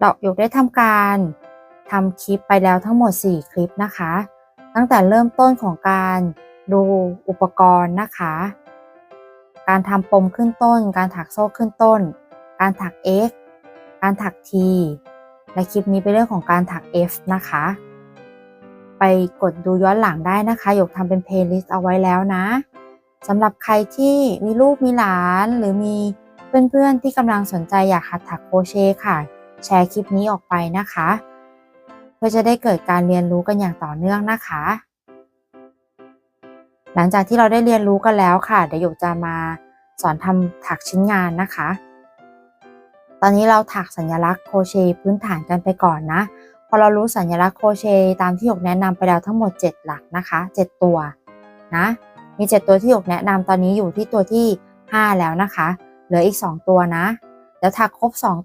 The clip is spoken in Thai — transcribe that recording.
เราหยกได้ทำการทำคลิปไปแล้วทั้งหมด 4 คลิปนะคะ ตั้งแต่เริ่มต้นของการดูอุปกรณ์นะคะ การทำปมขึ้นต้น การถักโซ่ขึ้นต้น การถัก X การถัก T และคลิปนี้เป็นเรื่องของการถัก F นะคะ ไปกดดูย้อนหลังได้นะคะหยกทำเป็นเพลย์ลิสต์เอาไว้แล้วนะสำหรับใครที่มีลูกมีหลานหรือมีเพื่อนๆที่กำลังสนใจอยากหัดถักโครเชต์ค่ะ แชร์คลิปนี้ออกไปนะคะ เพื่อจะได้เกิดการเรียนรู้กันอย่างต่อเนื่องนะคะ หลังจากที่เราได้เรียนรู้กันแล้วค่ะเดี๋ยวหยกจะมาสอนทำถักชิ้นงานนะคะ ตอนนี้เราถักสัญลักษณ์โครเชต์พื้นฐานกันไปก่อนนะพอเรารู้สัญลักษณ์โครเชต์ตามที่หยกแนะนำไปแล้วทั้งหมด 7 หลักนะคะ 7 ตัวนะมี 7 ตัวที่หยกแนะนำตอนนี้อยู่ที่ตัวที่ 5 แล้วนะคะ เหลืออีก 2 ตัวนะ เดี๋ยวถักครบ 2